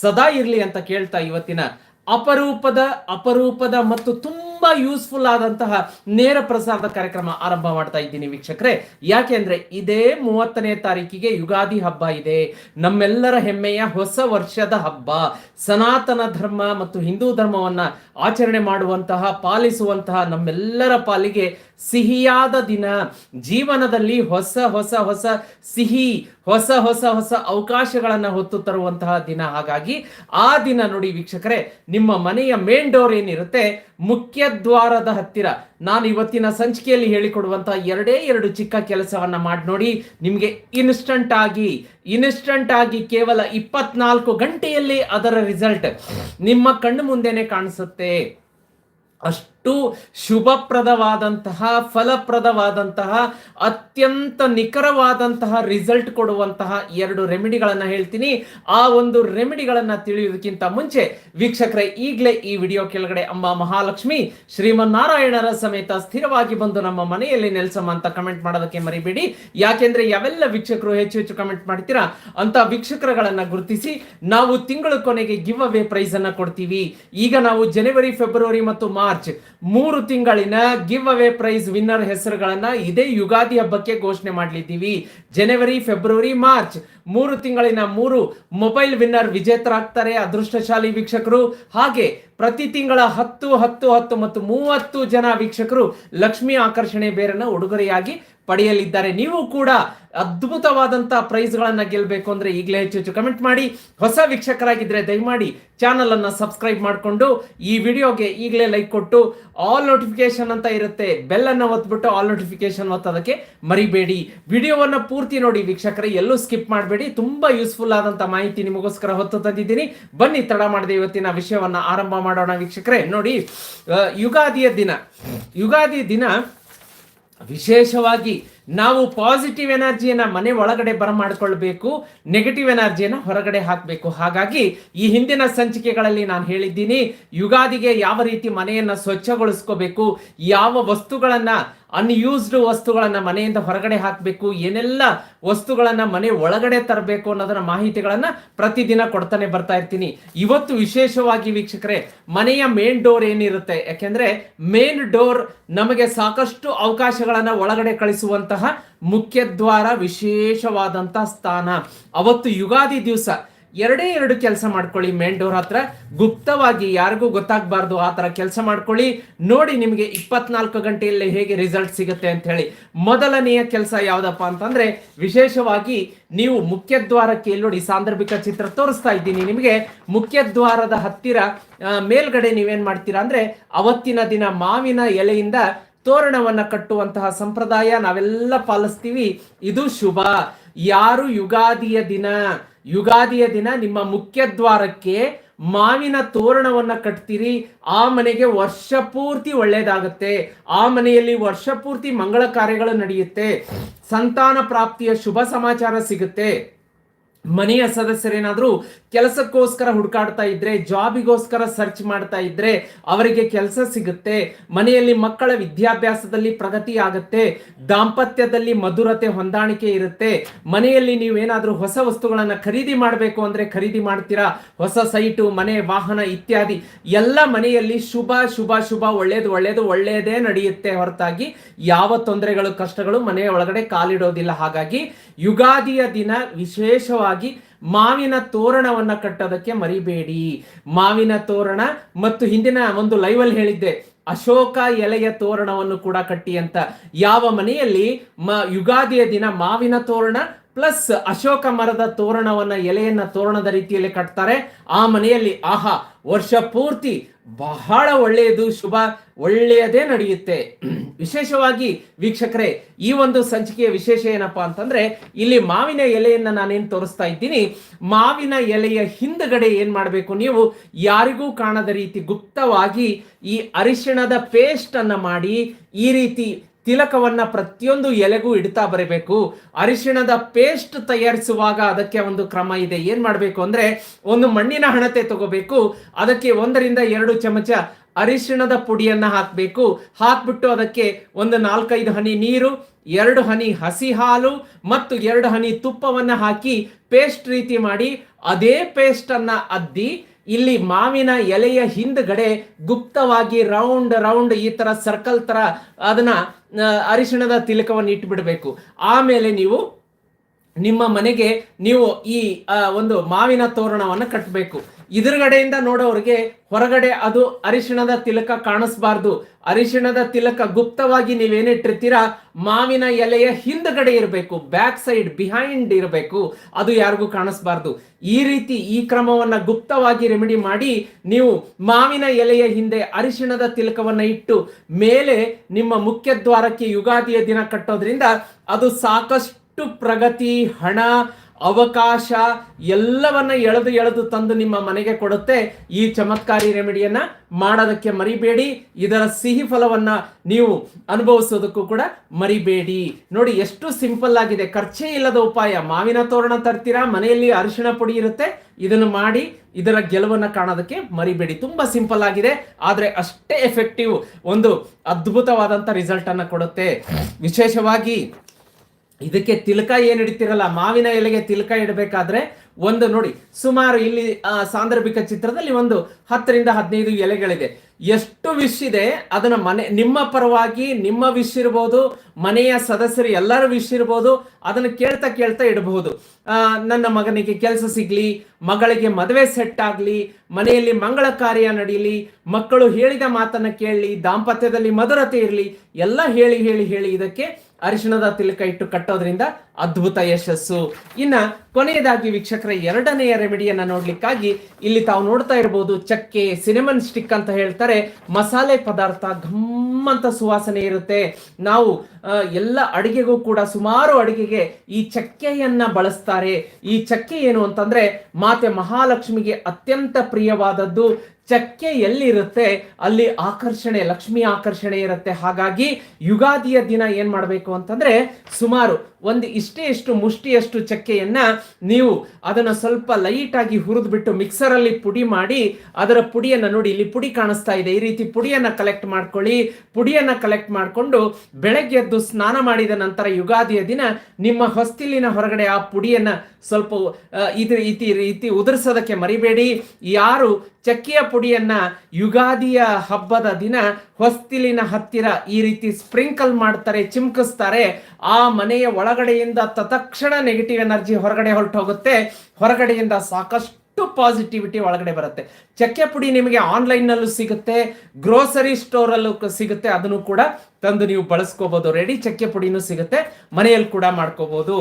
ಸದಾ ಇರಲಿ ಅಂತ ಕೇಳ್ತಾ ಇವತ್ತಿನ ಅಪರೂಪದ ಅಪರೂಪದ ಮತ್ತು ತುಂಬಾ ಯೂಸ್ಫುಲ್ ಆದಂತಹ ನೇರ ಪ್ರಸಾರದ ಕಾರ್ಯಕ್ರಮ ಆರಂಭ ಮಾಡ್ತಾ ಇದ್ದೀನಿ ವೀಕ್ಷಕರೇ. ಯಾಕೆಂದ್ರೆ ಇದೇ ಮೂವತ್ತನೇ ತಾರೀಕಿಗೆ ಯುಗಾದಿ ಹಬ್ಬ ಇದೆ. ನಮ್ಮೆಲ್ಲರ ಹೆಮ್ಮೆಯ ಹೊಸ ವರ್ಷದ ಹಬ್ಬ. ಸನಾತನ ಧರ್ಮ ಮತ್ತು ಹಿಂದೂ ಧರ್ಮವನ್ನ ಆಚರಣೆ ಮಾಡುವಂತಹ, ಪಾಲಿಸುವಂತಹ ನಮ್ಮೆಲ್ಲರ ಪಾಲಿಗೆ ಸಿಹಿಯಾದ ದಿನ. ಜೀವನದಲ್ಲಿ ಹೊಸ ಹೊಸ ಹೊಸ ಸಿಹಿ ಹೊಸ ಹೊಸ ಹೊಸ ಅವಕಾಶಗಳನ್ನು ಹೊತ್ತು ತರುವಂತಹ ದಿನ. ಹಾಗಾಗಿ ಆ ದಿನ ನೋಡಿ ವೀಕ್ಷಕರೇ, ನಿಮ್ಮ ಮನೆಯ ಮೇನ್ ಡೋರ್ ಏನಿರುತ್ತೆ? ಮುಖ್ಯ ದ್ವಾರದ ಹತ್ತಿರ. ನಾನು ಇವತ್ತಿನ ಸಂಚಿಕೆಯಲ್ಲಿ ಹೇಳಿಕೊಡುವಂತಹ ಎರಡೇ ಎರಡು ಚಿಕ್ಕ ಕೆಲಸವನ್ನ ಮಾಡಿ ನೋಡಿ ನಿಮಗೆ ಇನ್ಸ್ಟಂಟ್ ಆಗಿ ಇನ್ಸ್ಟಂಟ್ ಆಗಿ ಕೇವಲ ಇಪ್ಪತ್ನಾಲ್ಕು ಗಂಟೆಯಲ್ಲಿ ಅದರ ರಿಸಲ್ಟ್ ನಿಮ್ಮ ಕಣ್ಣು ಮುಂದೆನೆ ಕಾಣಿಸುತ್ತೆ. ಅಷ್ಟು ಶುಭಪ್ರದವಾದಂತಹ, ಫಲಪ್ರದವಾದಂತಹ, ಅತ್ಯಂತ ನಿಖರವಾದಂತಹ ರಿಸಲ್ಟ್ ಕೊಡುವಂತಹ ಎರಡು ರೆಮಿಡಿಗಳನ್ನು ಹೇಳ್ತೀನಿ. ಆ ಒಂದು ರೆಮಿಡಿಗಳನ್ನು ತಿಳಿಯೋದಕ್ಕಿಂತ ಮುಂಚೆ ವೀಕ್ಷಕರೇ, ಈಗಲೇ ಈ ವಿಡಿಯೋ ಕೆಳಗಡೆ ಅಮ್ಮ ಮಹಾಲಕ್ಷ್ಮಿ ಶ್ರೀಮನ್ನಾರಾಯಣರ ಸಮೇತ ಸ್ಥಿರವಾಗಿ ಬಂದು ನಮ್ಮ ಮನೆಯಲ್ಲಿ ನೆಲೆಸಮ್ಮ ಅಂತ ಕಮೆಂಟ್ ಮಾಡೋದಕ್ಕೆ ಮರಿಬೇಡಿ. ಯಾಕೆಂದ್ರೆ ಯಾವೆಲ್ಲ ವೀಕ್ಷಕರು ಹೆಚ್ಚು ಹೆಚ್ಚು ಕಮೆಂಟ್ ಮಾಡ್ತೀರಾ ಅಂತ ವೀಕ್ಷಕರಗಳನ್ನ ಗುರುತಿಸಿ ನಾವು ತಿಂಗಳ ಕೊನೆಗೆ ಗಿವ್ ಅವೇ ಪ್ರೈಸ್ ಅನ್ನ ಕೊಡ್ತೀವಿ. ಈಗ ನಾವು ಜನವರಿ ಫೆಬ್ರವರಿ ಮತ್ತು ಮಾರ್ಚ್ ಮೂರು ತಿಂಗಳಿನ ಗಿವ್ ಅವೇ ಪ್ರೈಸ್ ವಿನ್ನರ್ ಹೆಸರುಗಳನ್ನ ಇದೇ ಯುಗಾದಿ ಹಬ್ಬಕ್ಕೆ ಘೋಷಣೆ ಮಾಡಲಿದ್ದೀವಿ. ಜನವರಿ, ಫೆಬ್ರವರಿ, ಮಾರ್ಚ್ ಮೂರು ತಿಂಗಳಿನ ಮೂರು ಮೊಬೈಲ್ ವಿನ್ನರ್ ವಿಜೇತರಾಗ್ತಾರೆ. ಅದೃಷ್ಟಶಾಲಿ ವೀಕ್ಷಕರು. ಹಾಗೆ ಪ್ರತಿ ತಿಂಗಳ ಹತ್ತು ಹತ್ತು ಹತ್ತು ಮತ್ತು ಮೂವತ್ತು ಜನ ವೀಕ್ಷಕರು ಲಕ್ಷ್ಮಿ ಆಕರ್ಷಣೆ ಬೇರನ್ನ ಉಡುಗೊರೆಯಾಗಿ ಪಡೆಯಲಿದ್ದಾರೆ. ನೀವು ಕೂಡ ಅದ್ಭುತವಾದಂತಹ ಪ್ರೈಸ್ಗಳನ್ನು ಗೆಲ್ಲಬೇಕು ಅಂದ್ರೆ ಈಗಲೇ ಹೆಚ್ಚು ಹೆಚ್ಚು ಕಮೆಂಟ್ ಮಾಡಿ. ಹೊಸ ವೀಕ್ಷಕರಾಗಿದ್ರೆ ದಯಮಾಡಿ ಚಾನಲ್ ಅನ್ನು ಸಬ್ಸ್ಕ್ರೈಬ್ ಮಾಡಿಕೊಂಡು ಈ ವಿಡಿಯೋಗೆ ಈಗಲೇ ಲೈಕ್ ಕೊಟ್ಟು ಆಲ್ ನೋಟಿಫಿಕೇಶನ್ ಅಂತ ಇರುತ್ತೆ ಬೆಲ್ ಅನ್ನು ಒತ್ಬಿಟ್ಟು ಆಲ್ ನೋಟಿಫಿಕೇಶನ್ ಒತ್ತೋದಕ್ಕೆ ಮರಿಬೇಡಿ. ವಿಡಿಯೋವನ್ನ ಪೂರ್ತಿ ನೋಡಿ ವೀಕ್ಷಕರೇ, ಎಲ್ಲೂ ಸ್ಕಿಪ್ ಮಾಡಬೇಡಿ. ತುಂಬಾ ಯೂಸ್ಫುಲ್ ಆದಂತಹ ಮಾಹಿತಿ ನಿಮಗೋಸ್ಕರ ಹೊತ್ತು ತಂದಿದ್ದೀನಿ. ಬನ್ನಿ ತಡ ಮಾಡದೆ ಇವತ್ತಿನ ವಿಷಯವನ್ನ ಆರಂಭ ಮಾಡೋಣ ವೀಕ್ಷಕರೇ. ನೋಡಿ ಯುಗಾದಿಯ ದಿನ. ಯುಗಾದಿ ದಿನ ವಿಶೇಷವಾಗಿ ನಾವು ಪಾಸಿಟಿವ್ ಎನರ್ಜಿಯನ್ನ ಮನೆ ಒಳಗಡೆ ಬರಮಾಡಿಕೊಳ್ಬೇಕು ನೆಗೆಟಿವ್ ಎನರ್ಜಿಯನ್ನ ಹೊರಗಡೆ ಹಾಕಬೇಕು. ಹಾಗಾಗಿ ಈ ಹಿಂದಿನ ಸಂಚಿಕೆಗಳಲ್ಲಿ ನಾನು ಹೇಳಿದ್ದೀನಿ, ಯುಗಾದಿಗೆ ಯಾವ ರೀತಿ ಮನೆಯನ್ನ ಸ್ವಚ್ಛಗೊಳಿಸ್ಕೋಬೇಕು, ಯಾವ ವಸ್ತುಗಳನ್ನ ಅನ್ಯೂಸ್ಡ್ ವಸ್ತುಗಳನ್ನು ಮನೆಯಿಂದ ಹೊರಗಡೆ ಹಾಕಬೇಕು, ಏನೆಲ್ಲ ವಸ್ತುಗಳನ್ನು ಮನೆ ಒಳಗಡೆ ತರಬೇಕು ಅನ್ನೋದನ್ನ ಮಾಹಿತಿಗಳನ್ನು ಪ್ರತಿದಿನ ಕೊಡ್ತಾನೆ ಬರ್ತಾ ಇರ್ತೀನಿ. ಇವತ್ತು ವಿಶೇಷವಾಗಿ ವೀಕ್ಷಕರೇ, ಮನೆಯ ಮೇನ್ ಡೋರ್ ಏನಿರುತ್ತೆ? ಯಾಕೆಂದ್ರೆ ಮೇನ್ ಡೋರ್ ನಮಗೆ ಸಾಕಷ್ಟು ಅವಕಾಶಗಳನ್ನು ಒಳಗಡೆ ಕಳಿಸುವಂತಹ ಮುಖ್ಯದ್ವಾರ ವಿಶೇಷವಾದಂತಹ ಸ್ಥಾನ. ಅವತ್ತು ಯುಗಾದಿ ದಿವಸ ಎರಡೇ ಎರಡು ಕೆಲಸ ಮಾಡ್ಕೊಳ್ಳಿ ಮೇನ್ ಡೋರ್ ಹತ್ರ. ಗುಪ್ತವಾಗಿ ಯಾರಿಗೂ ಗೊತ್ತಾಗಬಾರ್ದು ಆ ಥರ ಕೆಲಸ ಮಾಡ್ಕೊಳ್ಳಿ. ನೋಡಿ ನಿಮಗೆ ಇಪ್ಪತ್ನಾಲ್ಕು ಗಂಟೆಯಲ್ಲಿ ಹೇಗೆ ರಿಸಲ್ಟ್ ಸಿಗುತ್ತೆ ಅಂತ ಹೇಳಿ. ಮೊದಲನೆಯ ಕೆಲಸ ಯಾವುದಪ್ಪ ಅಂತಂದ್ರೆ, ವಿಶೇಷವಾಗಿ ನೀವು ಮುಖ್ಯ ದ್ವಾರಕ್ಕೆ ಇಲ್ಲಿ ನೋಡಿ ಸಾಂದರ್ಭಿಕ ಚಿತ್ರ ತೋರಿಸ್ತಾ ಇದ್ದೀನಿ ನಿಮಗೆ. ಮುಖ್ಯ ದ್ವಾರದ ಹತ್ತಿರ ಮೇಲ್ಗಡೆ ನೀವೇನ್ ಮಾಡ್ತೀರಾ ಅಂದ್ರೆ, ಅವತ್ತಿನ ದಿನ ಮಾವಿನ ಎಲೆಯಿಂದ ತೋರಣವನ್ನ ಕಟ್ಟುವಂತಹ ಸಂಪ್ರದಾಯ ನಾವೆಲ್ಲ ಪಾಲಿಸ್ತೀವಿ. ಇದು ಶುಭ. ಯಾರು ಯುಗಾದಿಯ ದಿನ ಯುಗಾದಿಯ ದಿನ ನಿಮ್ಮ ಮುಖ್ಯ ದ್ವಾರಕ್ಕೆ ಮಾವಿನ ತೋರಣವನ್ನ ಕಟ್ತೀರಿ, ಆ ಮನೆಗೆ ವರ್ಷ ಪೂರ್ತಿ ಒಳ್ಳೆಯದಾಗುತ್ತೆ ಆ ಮನೆಯಲ್ಲಿ ವರ್ಷ ಪೂರ್ತಿ ಮಂಗಳ ಕಾರ್ಯಗಳು ನಡೆಯುತ್ತೆ, ಸಂತಾನ ಪ್ರಾಪ್ತಿಯ ಶುಭ ಸಮಾಚಾರ ಸಿಗುತ್ತೆ. ಮನೆಯ ಸದಸ್ಯರೇನಾದ್ರೂ ಕೆಲಸಕ್ಕೋಸ್ಕರ ಹುಡುಕಾಡ್ತಾ ಇದ್ರೆ, ಜಾಬಿಗೋಸ್ಕರ ಸರ್ಚ್ ಮಾಡ್ತಾ ಇದ್ರೆ ಅವರಿಗೆ ಕೆಲಸ ಸಿಗುತ್ತೆ. ಮನೆಯಲ್ಲಿ ಮಕ್ಕಳ ವಿದ್ಯಾಭ್ಯಾಸದಲ್ಲಿ ಪ್ರಗತಿ ಆಗುತ್ತೆ. ದಾಂಪತ್ಯದಲ್ಲಿ ಮಧುರತೆ ಹೊಂದಾಣಿಕೆ ಇರುತ್ತೆ. ಮನೆಯಲ್ಲಿ ನೀವೇನಾದ್ರೂ ಹೊಸ ವಸ್ತುಗಳನ್ನು ಖರೀದಿ ಮಾಡಬೇಕು ಅಂದ್ರೆ ಖರೀದಿ ಮಾಡ್ತೀರಾ? ಹೊಸ ಸೈಟು, ಮನೆ, ವಾಹನ ಇತ್ಯಾದಿ. ಎಲ್ಲ ಮನೆಯಲ್ಲಿ ಶುಭ ಶುಭ ಶುಭ, ಒಳ್ಳೇದು ಒಳ್ಳೇದು ಒಳ್ಳೆಯದೇ ನಡೆಯುತ್ತೆ ಹೊರತಾಗಿ. ಯಾವ ತೊಂದರೆಗಳು, ಕಷ್ಟಗಳು ಮನೆಯ ಒಳಗಡೆ ಕಾಲಿಡೋದಿಲ್ಲ. ಹಾಗಾಗಿ ಯುಗಾದಿಯ ದಿನ ವಿಶೇಷವಾಗಿ ಮಾವಿನ ತೋರಣವನ್ನ ಕಟ್ಟೋದಕ್ಕೆ ಮರಿಬೇಡಿ. ಮಾವಿನ ತೋರಣ ಮತ್ತು ಹಿಂದಿನ ಒಂದು ಲೈವಲ್ಲಿ ಹೇಳಿದ್ದೆ, ಅಶೋಕ ಎಲೆಯ ತೋರಣವನ್ನು ಕೂಡ ಕಟ್ಟಿ ಅಂತ. ಯಾವ ಮನೆಯಲ್ಲಿ ಮ ಯುಗಾದಿಯ ದಿನ ಮಾವಿನ ತೋರಣ ಪ್ಲಸ್ ಅಶೋಕ ಮರದ ತೋರಣವನ್ನ ಎಲೆಯನ್ನ ತೋರಣದ ರೀತಿಯಲ್ಲಿ ಕಟ್ತಾರೆ. ಆ ಮನೆಯಲ್ಲಿ ಆಹಾ, ವರ್ಷ ಪೂರ್ತಿ ಬಹಳ ಒಳ್ಳೆಯದು, ಶುಭ, ಒಳ್ಳೆಯದೇ ನಡೆಯುತ್ತೆ. ವಿಶೇಷವಾಗಿ ವೀಕ್ಷಕರೇ, ಈ ಒಂದು ಸಂಚಿಕೆಯ ವಿಶೇಷ ಏನಪ್ಪಾ ಅಂತಂದ್ರೆ, ಇಲ್ಲಿ ಮಾವಿನ ಎಲೆಯನ್ನ ನಾನೇನು ತೋರಿಸ್ತಾ ಇದ್ದೀನಿ. ಮಾವಿನ ಎಲೆಯ ಹಿಂದ್ಗಡೆ ಏನ್ ಮಾಡಬೇಕು ನೀವು? ಯಾರಿಗೂ ಕಾಣದ ರೀತಿ ಗುಪ್ತವಾಗಿ ಈ ಅರಿಶಿಣದ ಪೇಸ್ಟ್ ಅನ್ನ ಮಾಡಿ ಈ ರೀತಿ ತಿಲಕವನ್ನ ಪ್ರತಿಯೊಂದು ಎಲೆಗೂ ಇಡ್ತಾ ಬರಬೇಕು. ಅರಿಶಿಣದ ಪೇಸ್ಟ್ ತಯಾರಿಸುವಾಗ ಅದಕ್ಕೆ ಒಂದು ಕ್ರಮ ಇದೆ. ಏನ್ ಮಾಡಬೇಕು ಅಂದ್ರೆ ಒಂದು ಮಣ್ಣಿನ ಹಣತೆ ತಗೋಬೇಕು. ಅದಕ್ಕೆ ಒಂದರಿಂದ ಎರಡು ಚಮಚ ಅರಿಶಿಣದ ಪುಡಿಯನ್ನ ಹಾಕಬೇಕು. ಹಾಕ್ಬಿಟ್ಟು ಅದಕ್ಕೆ ಒಂದು ನಾಲ್ಕೈದು ಹನಿ ನೀರು, ಎರಡು ಹನಿ ಹಸಿ ಹಾಲು ಮತ್ತು ಎರಡು ಹನಿ ತುಪ್ಪವನ್ನ ಹಾಕಿ ಪೇಸ್ಟ್ ರೀತಿ ಮಾಡಿ, ಅದೇ ಪೇಸ್ಟ್ ಅನ್ನ ಅದ್ದಿ ಇಲ್ಲಿ ಮಾವಿನ ಎಲೆಯ ಹಿಂದ್ಗಡೆ ಗುಪ್ತವಾಗಿ ರೌಂಡ್ ರೌಂಡ್ ಈ ತರ ಸರ್ಕಲ್ ತರ ಅದನ್ನ ಅರಿಶಿಣದ ತಿಲಕವನ್ನು ಬಿಡಬೇಕು ಆಮೇಲೆ ನೀವು ನಿಮ್ಮ ಮನೆಗೆ ನೀವು ಈ ಒಂದು ಮಾವಿನ ತೋರಣವನ್ನು ಕಟ್ಟಬೇಕು ಎದುರುಗಡೆಯಿಂದ ನೋಡೋರಿಗೆ ಹೊರಗಡೆ ಅದು ಅರಿಶಿಣದ ತಿಲಕ ಕಾಣಿಸ್ಬಾರ್ದು. ಅರಿಶಿಣದ ತಿಲಕ ಗುಪ್ತವಾಗಿ ನೀವೇನಿಟ್ಟಿರ್ತೀರಾ? ಮಾವಿನ ಎಲೆಯ ಹಿಂದ್ಗಡೆ ಇರಬೇಕು, ಬ್ಯಾಕ್ ಸೈಡ್, ಬಿಹೈಂಡ್ ಇರಬೇಕು, ಅದು ಯಾರಿಗೂ ಕಾಣಿಸ್ಬಾರ್ದು. ಈ ರೀತಿ ಈ ಕ್ರಮವನ್ನ ಗುಪ್ತವಾಗಿ ರೆಮಿಡಿ ಮಾಡಿ ನೀವು ಮಾವಿನ ಎಲೆಯ ಹಿಂದೆ ಅರಿಶಿಣದ ತಿಲಕವನ್ನು ಇಟ್ಟು, ಮೇಲೆ ನಿಮ್ಮ ಮುಖ್ಯ ದ್ವಾರಕ್ಕೆ ಯುಗಾದಿಯ ದಿನ ಕಟ್ಟೋದ್ರಿಂದ ಅದು ಸಾಕಷ್ಟು ಪ್ರಗತಿ, ಹಣ, ಅವಕಾಶ ಎಲ್ಲವನ್ನ ಎಳೆದು ಎಳೆದು ತಂದು ನಿಮ್ಮ ಮನೆಗೆ ಕೊಡುತ್ತೆ. ಈ ಚಮತ್ಕಾರಿ ರೆಮಿಡಿಯನ್ನ ಮಾಡೋದಕ್ಕೆ ಮರಿಬೇಡಿ. ಇದರ ಸಿಹಿ ಫಲವನ್ನ ನೀವು ಅನುಭವಿಸೋದಕ್ಕೂ ಕೂಡ ಮರಿಬೇಡಿ. ನೋಡಿ, ಎಷ್ಟು ಸಿಂಪಲ್ ಆಗಿದೆ. ಖರ್ಚೇ ಇಲ್ಲದ ಉಪಾಯ. ಮಾವಿನ ತೋರಣ ತರ್ತೀರಾ, ಮನೆಯಲ್ಲಿ ಅರಿಶಿಣ ಪುಡಿ ಇರುತ್ತೆ, ಇದನ್ನು ಮಾಡಿ ಇದರ ಗೆಲುವನ್ನು ಕಾಣೋದಕ್ಕೆ ಮರಿಬೇಡಿ. ತುಂಬಾ ಸಿಂಪಲ್ ಆಗಿದೆ. ಆದರೆ ಅಷ್ಟೇ ಎಫೆಕ್ಟಿವ್ ಒಂದು ಅದ್ಭುತವಾದಂತ ರಿಸಲ್ಟನ್ನು ಕೊಡುತ್ತೆ. ವಿಶೇಷವಾಗಿ ಇದಕ್ಕೆ ತಿಲಕ ಏನು ಇಡ್ತಿರಲ್ಲ ಮಾವಿನ ಎಲೆಗೆ ತಿಲಕ ಇಡಬೇಕಾದ್ರೆ ಒಂದು ನೋಡಿ. ಸುಮಾರು ಇಲ್ಲಿ ಸಾಂದರ್ಭಿಕ ಚಿತ್ರದಲ್ಲಿ ಒಂದು ಹತ್ತರಿಂದ ಹದಿನೈದು ಎಲೆಗಳಿದೆ. ಎಷ್ಟು ವಿಶ್ ಇದೆ, ಅದನ್ನ ಮನೆ, ನಿಮ್ಮ ಪರವಾಗಿ ನಿಮ್ಮ ವಿಷ್ ಇರ್ಬೋದು, ಮನೆಯ ಸದಸ್ಯರು ಎಲ್ಲರ ವಿಷ್ ಇರ್ಬೋದು, ಅದನ್ನ ಕೇಳ್ತಾ ಕೇಳ್ತಾ ಇಡಬಹುದು. ನನ್ನ ಮಗನಿಗೆ ಕೆಲಸ ಸಿಗ್ಲಿ, ಮಗಳಿಗೆ ಮದುವೆ ಸೆಟ್ ಆಗ್ಲಿ, ಮನೆಯಲ್ಲಿ ಮಂಗಳ ಕಾರ್ಯ ನಡೀಲಿ, ಮಕ್ಕಳು ಹೇಳಿದ ಮಾತನ್ನ ಕೇಳಲಿ ದಾಂಪತ್ಯದಲ್ಲಿ ಮಧುರತೆ ಇರಲಿ, ಎಲ್ಲ ಹೇಳಿ ಹೇಳಿ ಹೇಳಿ ಇದಕ್ಕೆ ಅರಿಶಿಣದ ತಿಲಕ ಇಟ್ಟು ಕಟ್ಟೋದ್ರಿಂದ ಅದ್ಭುತ ಯಶಸ್ಸು. ಇನ್ನ ಕೊನೆಯದಾಗಿ ವೀಕ್ಷಕರ, ಎರಡನೆಯ ರೆಮಿಡಿಯನ್ನ ನೋಡ್ಲಿಕ್ಕಾಗಿ ಇಲ್ಲಿ ತಾವು ನೋಡ್ತಾ ಇರಬಹುದು ಚಕ್ಕೆ ಸಿನಿಮನ್ ಸ್ಟಿಕ್ ಅಂತ ಹೇಳ್ತಾರೆ. ಮಸಾಲೆ ಪದಾರ್ಥ ಘಮ್ ಅಂತ ಸುವಾಸನೆ ಇರುತ್ತೆ. ನಾವು ಎಲ್ಲ ಅಡಿಗೆಗೂ ಕೂಡ ಸುಮಾರು ಅಡಿಗೆಗೆ ಈ ಚಕ್ಕೆಯನ್ನ ಬಳಸ್ತಾರೆ. ಈ ಚಕ್ಕೆ ಏನು ಅಂತಂದ್ರೆ, ಮಾತೆ ಮಹಾಲಕ್ಷ್ಮಿಗೆ ಅತ್ಯಂತ ಪ್ರಿಯವಾದದ್ದು ಚಕ್ಕೆ ಎಲ್ಲಿರುತ್ತೆ? ಅಲ್ಲಿ ಆಕರ್ಷಣೆ, ಲಕ್ಷ್ಮಿ ಆಕರ್ಷಣೆ ಇರುತ್ತೆ. ಹಾಗಾಗಿ ಯುಗಾದಿಯ ದಿನ ಏನ್ ಮಾಡಬೇಕು ಅಂತಂದ್ರೆ, ಸುಮಾರು ಒಂದು ಇಷ್ಟೇ ಇಷ್ಟು ಮುಷ್ಟಿಯಷ್ಟು ಚಕ್ಕೆಯನ್ನ ನೀವು ಅದನ್ನ ಸ್ವಲ್ಪ ಲೈಟ್ ಆಗಿ ಹುರಿದು ಬಿಟ್ಟು ಮಿಕ್ಸರ್ ಅಲ್ಲಿ ಪುಡಿ ಮಾಡಿ, ಅದರ ಪುಡಿಯನ್ನ ನೋಡಿ ಇಲ್ಲಿ ಪುಡಿ ಕಾಣಿಸ್ತಾ ಇದೆ. ಈ ರೀತಿ ಪುಡಿಯನ್ನ ಕಲೆಕ್ಟ್ ಮಾಡ್ಕೊಳ್ಳಿ. ಪುಡಿಯನ್ನ ಕಲೆಕ್ಟ್ ಮಾಡಿಕೊಂಡು ಬೆಳಗ್ಗೆ ಎದ್ದು ಸ್ನಾನ ಮಾಡಿದ ನಂತರ ಯುಗಾದಿಯ ದಿನ ನಿಮ್ಮ ಹೊಸ್ತಿಲಿನ ಹೊರಗಡೆ ಆ ಪುಡಿಯನ್ನ ಸ್ವಲ್ಪ ಇದು ಇತಿ ರೀತಿ ಉದುರಿಸೋದಕ್ಕೆ ಮರಿಬೇಡಿ. ಯಾರು ಚಕ್ಕೆಯ ಪುಡಿಯನ್ನ ಯುಗಾದಿಯ ಹಬ್ಬದ ದಿನ ಹೊಸ್ತಿಲಿನ ಹತ್ತಿರ ಈ ರೀತಿ ಸ್ಪ್ರಿಂಕಲ್ ಮಾಡ್ತಾರೆ, ಚಿಮ್ಕಿಸ್ತಾರೆ, ಆ ಮನೆಯ ಒಳಗಡೆಯಿಂದ ತತ್ಕ್ಷಣ ನೆಗೆಟಿವ್ ಎನರ್ಜಿ ಹೊರಗಡೆ ಹೊರಟು ಹೋಗುತ್ತೆ ಹೊರಗಡೆಯಿಂದ ಸಾಕಷ್ಟು ಪಾಸಿಟಿವಿಟಿ ಒಳಗಡೆ ಬರುತ್ತೆ. ಚಕ್ಕೆ ಪುಡಿ ನಿಮಗೆ ಆನ್ಲೈನ್ನಲ್ಲೂ ಸಿಗುತ್ತೆ ಗ್ರೋಸರಿ ಸ್ಟೋರಲ್ಲೂ ಸಿಗುತ್ತೆ. ಅದನ್ನು ಕೂಡ ತಂದು ನೀವು ಬಳಸ್ಕೋಬಹುದು ರೆಡಿ ಚಕ್ಕೆ ಪುಡಿನೂ ಸಿಗುತ್ತೆ. ಮನೆಯಲ್ಲಿ ಕೂಡ ಮಾಡ್ಕೋಬಹುದು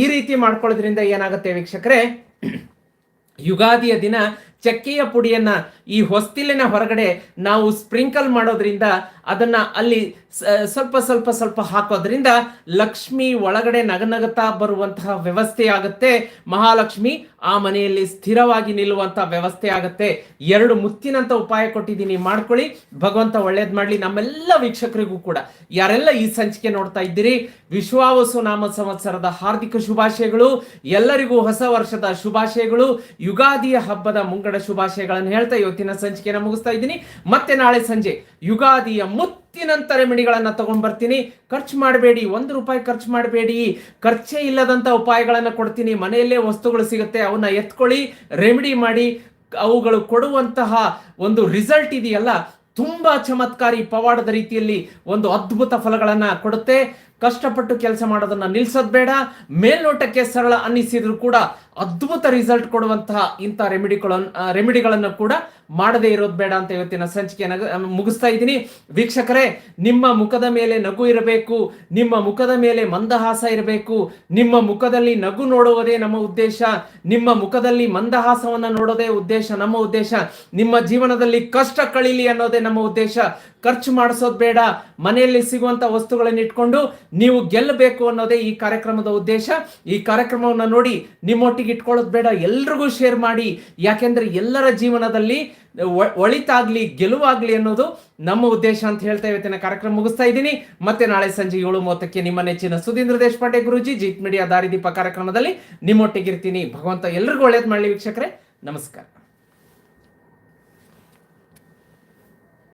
ಈ ರೀತಿ ಮಾಡ್ಕೊಳ್ಳೋದ್ರಿಂದ ಏನಾಗುತ್ತೆ ವೀಕ್ಷಕರೇ, ಯುಗಾದಿಯ ದಿನ ಚಕ್ಕೆಯ ಪುಡಿಯನ್ನ ಈ ಹೊಸ್ತಿಲಿನ ಹೊರಗಡೆ ನಾವು ಸ್ಪ್ರಿಂಕಲ್ ಮಾಡೋದ್ರಿಂದ ಅದನ್ನ ಅಲ್ಲಿ ಸ್ವಲ್ಪ ಸ್ವಲ್ಪ ಸ್ವಲ್ಪ ಹಾಕೋದ್ರಿಂದ ಲಕ್ಷ್ಮಿ ಒಳಗಡೆ ನಗನಗತಾ ಬರುವಂತಹ ವ್ಯವಸ್ಥೆ ಆಗುತ್ತೆ. ಮಹಾಲಕ್ಷ್ಮಿ ಆ ಮನೆಯಲ್ಲಿ ಸ್ಥಿರವಾಗಿ ನಿಲ್ಲುವಂತಹ ವ್ಯವಸ್ಥೆ ಆಗುತ್ತೆ. ಎರಡು ಮುತ್ತಿನಂತ ಉಪಾಯ ಕೊಟ್ಟಿದ್ದೀನಿ, ಮಾಡ್ಕೊಳ್ಳಿ. ಭಗವಂತ ಒಳ್ಳೇದ್ ಮಾಡ್ಲಿ, ನಮ್ಮೆಲ್ಲ ವೀಕ್ಷಕರಿಗೂ ಕೂಡ. ಯಾರೆಲ್ಲ ಈ ಸಂಚಿಕೆ ನೋಡ್ತಾ ಇದ್ದೀರಿ, ವಿಶ್ವಾವಸು ನಾಮ ಸಂವತ್ಸರದ ಹಾರ್ದಿಕ ಶುಭಾಶಯಗಳು. ಎಲ್ಲರಿಗೂ ಹೊಸ ವರ್ಷದ ಶುಭಾಶಯಗಳು. ಯುಗಾದಿಯ ಹಬ್ಬದ ಮುಂಗಡ ಶುಭಾಶಯಗಳನ್ನು ಹೇಳ್ತಾ ಇವತ್ತಿನ ಸಂಚಿಕೆಯನ್ನು ಮುಗಿಸ್ತಾ ಇದ್ದೀನಿ. ಮತ್ತೆ ನಾಳೆ ಸಂಜೆ ಯುಗಾದಿಯ ಮುತ್ತಿನಂತ ರೆಮಿಡಿಗಳನ್ನು ತಗೊಂಡ್ ಬರ್ತೀನಿ ಖರ್ಚು ಮಾಡಬೇಡಿ, ಒಂದು ರೂಪಾಯಿ ಖರ್ಚು ಮಾಡಬೇಡಿ. ಖರ್ಚೇ ಇಲ್ಲದಂತ ಉಪಾಯಗಳನ್ನು ಕೊಡ್ತೀನಿ. ಮನೆಯಲ್ಲೇ ವಸ್ತುಗಳು ಸಿಗುತ್ತೆ, ಅವನ್ನ ಎತ್ಕೊಳ್ಳಿ, ರೆಮಿಡಿ ಮಾಡಿ, ಅವುಗಳು ಕೊಡುವಂತಹ ಒಂದು ರಿಸಲ್ಟ್ ಇದೆಯಲ್ಲ, ತುಂಬಾ ಚಮತ್ಕಾರಿ ಪವಾಡದ ರೀತಿಯಲ್ಲಿ ಒಂದು ಅದ್ಭುತ ಫಲಗಳನ್ನು ಕೊಡುತ್ತೆ. ಕಷ್ಟಪಟ್ಟು ಕೆಲಸ ಮಾಡೋದನ್ನ ನಿಲ್ಸೋದ್ ಬೇಡ, ಮೇಲ್ನೋಟಕ್ಕೆ ಸರಳ ಅನ್ನಿಸಿದ್ರು ಕೂಡ ಅದ್ಭುತ ರಿಸಲ್ಟ್ ಕೊಡುವಂತಹ ಇಂಥ ರೆಮಿಡಿಗಳನ್ನು ರೆಮಿಡಿಗಳನ್ನು ಕೂಡ ಮಾಡದೇ ಇರೋದು ಬೇಡ ಅಂತ ಇವತ್ತಿನ ಸಂಚಿಕೆಯನ್ನು ಮುಗಿಸ್ತಾ ಇದ್ದೀನಿ. ವೀಕ್ಷಕರೇ, ನಿಮ್ಮ ಮುಖದ ಮೇಲೆ ನಗು ಇರಬೇಕು, ನಿಮ್ಮ ಮುಖದ ಮೇಲೆ ಮಂದಹಾಸ ಇರಬೇಕು, ನಿಮ್ಮ ಮುಖದಲ್ಲಿ ನಗು ನೋಡುವುದೇ ನಮ್ಮ ಉದ್ದೇಶ, ನಿಮ್ಮ ಮುಖದಲ್ಲಿ ಮಂದಹಾಸವನ್ನು ನೋಡೋದೇ ಉದ್ದೇಶ, ನಮ್ಮ ಉದ್ದೇಶ, ನಿಮ್ಮ ಜೀವನದಲ್ಲಿ ಕಷ್ಟ ಕಳೀಲಿ ಅನ್ನೋದೇ ನಮ್ಮ ಉದ್ದೇಶ, ಖರ್ಚು ಮಾಡಿಸೋದು ಬೇಡ, ಮನೆಯಲ್ಲಿ ಸಿಗುವಂಥ ವಸ್ತುಗಳನ್ನು ಇಟ್ಕೊಂಡು ನೀವು ಗೆಲ್ಲಬೇಕು ಅನ್ನೋದೇ ಈ ಕಾರ್ಯಕ್ರಮದ ಉದ್ದೇಶ. ಈ ಕಾರ್ಯಕ್ರಮವನ್ನು ನೋಡಿ ನಿಮ್ಮೊಟ್ಟಿಗೆ ಇಟ್ಕೊಳ್ಳೋದು ಬೇಡ, ಎಲ್ರಿಗೂ ಶೇರ್ ಮಾಡಿ. ಯಾಕೆಂದ್ರೆ ಎಲ್ಲರ ಜೀವನದಲ್ಲಿ ಒಳಿತಾಗ್ಲಿ, ಗೆಲುವಾಗ್ಲಿ ಅನ್ನೋದು ನಮ್ಮ ಉದ್ದೇಶ ಅಂತ ಹೇಳ್ತಾ ಇವತ್ತಿನ ಕಾರ್ಯಕ್ರಮ ಮುಗಿಸ್ತಾ ಇದ್ದೀನಿ. ಮತ್ತೆ ನಾಳೆ ಸಂಜೆ ಏಳು ಮೂವತ್ತಕ್ಕೆ ನಿಮ್ಮ ನೆಚ್ಚಿನ ಸುಧೀಂದ್ರ ದೇಶಪಾಂಡೆ ಗುರುಜಿ, ಜೀತ್ ಮೀಡಿಯಾ ದಾರಿದೀಪ ಕಾರ್ಯಕ್ರಮದಲ್ಲಿ ನಿಮ್ಮೊಟ್ಟಿಗಿರ್ತೀನಿ ಭಗವಂತ ಎಲ್ರಿಗೂ ಒಳ್ಳೇದು ಮಾಡಲಿ ವೀಕ್ಷಕರೇ. ನಮಸ್ಕಾರ.